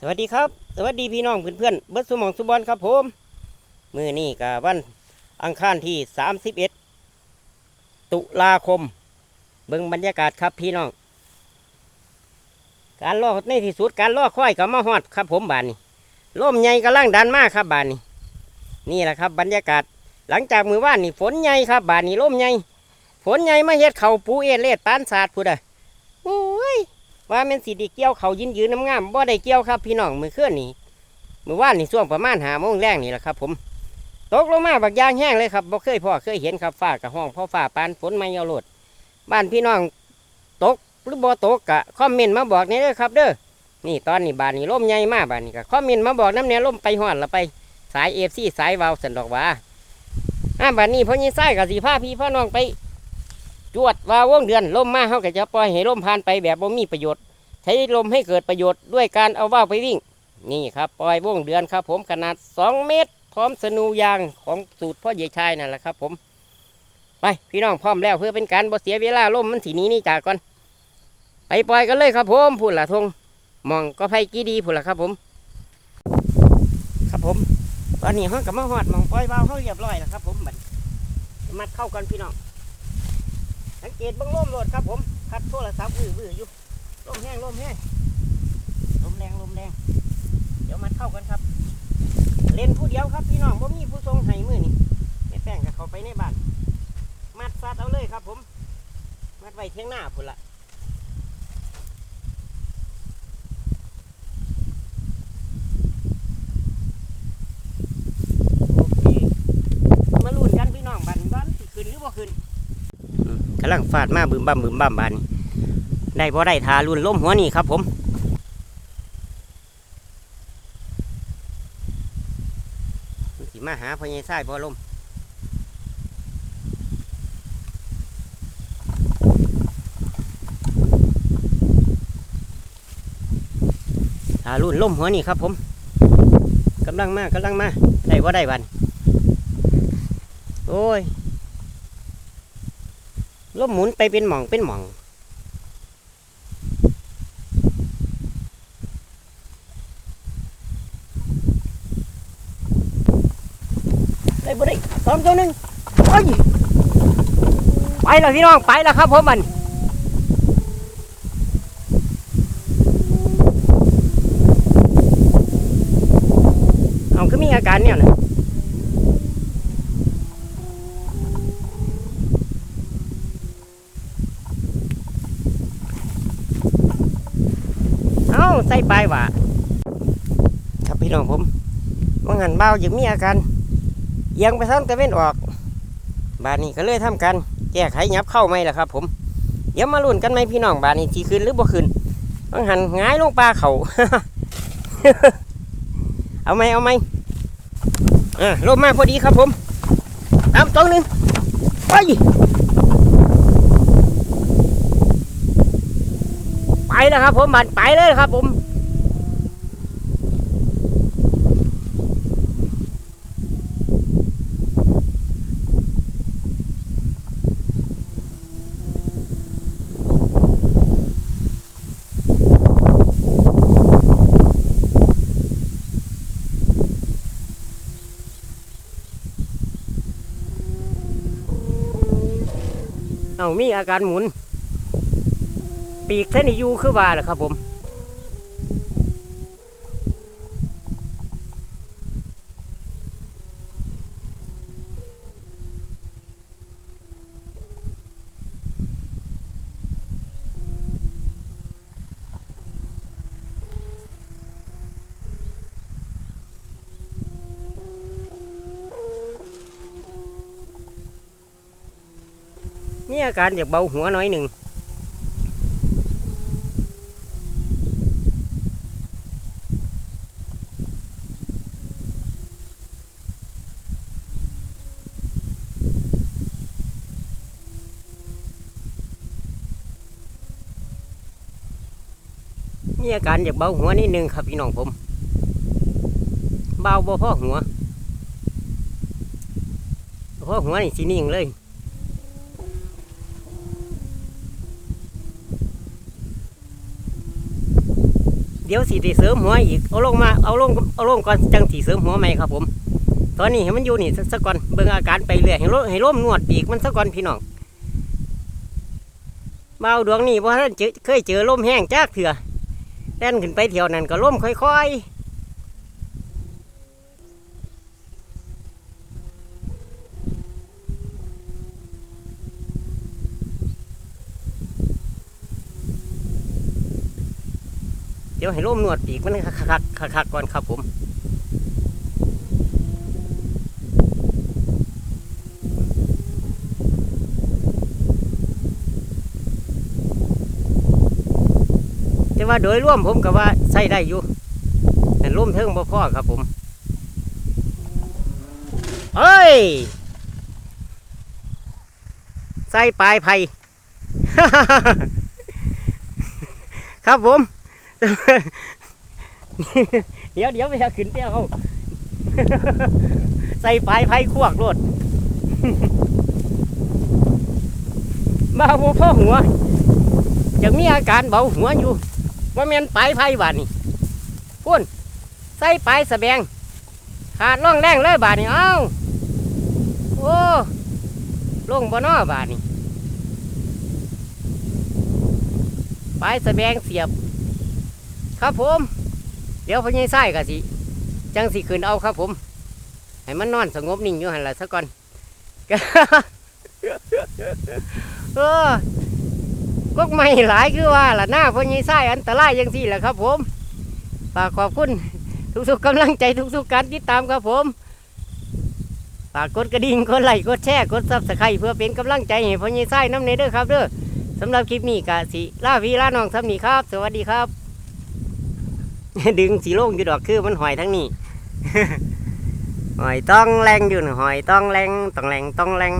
สวัสดีครับสวัสดีพี่น้องเพื่อนๆเบิร์ดสมองสุบอลครับผมมือนี่กับวันอังคารที่31ตุลาคม เบิ่งบรรยากาศครับพี่น้อง การล่อในที่สุดการล่อค่อยกับมาฮอดครับผมบานนี้ล่มใหญ่กำลังดันมากครับบานนี้ นี่แหละครับบรรยากาศหลังจากมือว่านนี่ฝนใหญ่ครับบานนี้ล่มใหญ่ฝนใหญ่มาเฮ็ดเขาปูเอเลดปานศาสตร์พูดอะโอ้ย ว่าแม่นสีดีเกี่ยวเขายินยืนน้ำงามบ่ได้เกี่ยวครับ พี่น้องมือเคลื่อนนี่มือว่านนี่ช่วงประมาณหาโมงแรงนี่แหละครับ ผม ตกลงมาบักยางแห้งเลยครับบ่เคยพ่อเคยเห็นครับฟ้ากับห้องพ่อฟ้าปานฝนไม่เอาโลดบ้านพี่น้องตกหรือบ่ตกกะคอมเมนต์มาบอกนี่เด้อครับ เด้อนี่ตอนนี้บ้านนี้ล่มใหญ่มากบ้านนี้ก็คอมเมนต์มาบอกน้ำเนี้ยล่มไปหอดละไป สายเอฟซีสายวาวสันดอกว่าอ่าบ้านนี้พ่อยี่ไส้กับสีผ้าพี่พ่อน้องไป จวดว่าวงเดือนลมมาเขาก็จะปล่อยให้ลมผ่านไปแบบบ่มีประโยชน์ ใช้ลมให้เกิดประโยชน์ด้วยการเอาว่าวไปวิ่ง นี่ครับปล่อยวงเดือนครับ ผมขนาด 2 เมตร พร้อมสนูยางของสูตรพ่อใหญ่ชายนั่นแหละครับ ผม ไปพี่น้องพร้อมแล้วเพื่อเป็นการบ่เสียเวลาล่มมันสีนี้นี่จากก่อนไปปล่อยกันเลยครับผมพูดละทงมองก็ไฟกี่ดีพูดละครับผม ครับผม ตอนนี้ห้องกับมาหอดมองปล่อยว่าวเขาเรียบร้อยแล้วครับ ผมมัดเข้ากันพี่น้อง สังเกตบังล่มโลดครับผมคัดโทรศัพท์อื้อวื้ออยู่ลมแห้งลมแห้งลมแรงลมแรง เดี๋ยวมันเข้ากันครับ เล่นผู้เดียวครับพี่น้องผมมีผู้ทรงไห้มือนี่ไม่แป้งกับเขาไปในบ้านมัดซัดเอาเลยครับผม มัดไว้เที่ยงหน้าพุ่นละโอเคมาลุ้นกันพี่น้องบ้านบ้านสิขึ้นหรือบ่ขึ้นอืมกำลังฟาดมาบึมบั่มบึมบั่มบานนี้ได้พอได้ทารุ่นล้มหัวนี่ครับผมสิมาหาพอใหญายไส้พอล้มทารุ่นล้มหัวนี่ครับผมกำลังมากำลังมาได้พอได้วันโอ้ย ล้มหมุนไปเป็นหม่องเป็นหม่อง ได้บ่ได้สองตัวหนึ่งโอ้ยไปแล้วพี่น้องไปแล้วครับผมมันเอาก็มีอาการเนี่ยนะ ใส่ปลายหว่าครับพี่น้องผมว่างันเบายังมีอาการยังไปทางตะเวนออก บานนี้ก็เลยทำการแก้ไขยับเข้าไหมล่ะครับ ผมเดี๋ยวมาลุ้นกันไหมพี่น้องบานนี้ทีขึ้นหรือบ่ขึ้นต้องหันหงายลงปลาเขาเอาไหมเอาไหมอ่าลมมาพอดีครับผมตามตรงหนึ่งไปไป แล้วครับ ผมบานไปเลยครับ ผมเอามีอาการหมุน ปีกเส้นยูคือว่าแหละครับผมมีอาการอยากเบาหัวน้อยหนึ่ง มีอาการอยากเบาหัวนิดนึงครับพี่น้องผม เบาบ่พ่อหัวบ่พ่อหัวนี่สีนิ่งเลยเดี๋ยวสีเสริมหัวอีก เอาลงมา เอาลง เอาลงก่อน จังสีเสริมหัวใหม่ครับผม ตอนนี้ให้มันอยู่นี่สักก่อน เบิ่งอาการไปเรื่อย ให้ลมให้ลมนวดปีกมันสักก่อนพี่น้องเบาดวงนี่เพราะท่านเจอเคยเจอลมแห้งจากเถื่อ แล่นขึ้นไปเที่ยวนั่นก็ลมค่อยๆเดี๋ยวให้ลมนวดปีกมันคักๆคักๆก่อนครับผม ว่าโดยร่วมผมก็ว่าใส่ได้อยู่แต่ร่วมเทิงบ่พ่อครับผมเอ้ยใส่ปลายไผ่ครับผม เดี๋ยวเดี๋ยวไปขึ้นเตี้ยเขาใส่ปลายไผ่ขวกโลดมาบ่พ่อหัวยังมีอาการเบาหัวอยู่ ว่าแม่นปลายไผ่บาดนี่พุ่นใส่ปลายสะแบงขาดร่องแรงเลยบาดนี่เอ้าโอ้ลงบ่นอบาดนี่ปลายสะแบงเสียบ ครับผม เดี๋ยวพญายไส้กะสิจังสิขึ้นเอาครับผม ให้มันนอนสงบนิ่งอยู่หันละซะก่อน เออ กกไม่หลายคือว่าล่ะหน้าพญายไส้อันตรายยังสี่แหละครับผมฝากขอบคุณทุกๆกำลังใจทุกๆการติดตามครับผมฝากกดกระดิ่งกดไลค์กดแชร์กดซับสไครต์เพื่อเป็นกำลังใจให้พญายไส้น้ำเนเด้อครับเด้อสำหรับคลิปนี้กะสิล่าพีล่าน้องทำนีครับ สวัสดีครับ ดึงสีโล่งอยู่ดอกคือมันหอยทั้งนี้ หอยต้องแรงอยู่นะหอยต้องแรงต้องแรงต้องแรง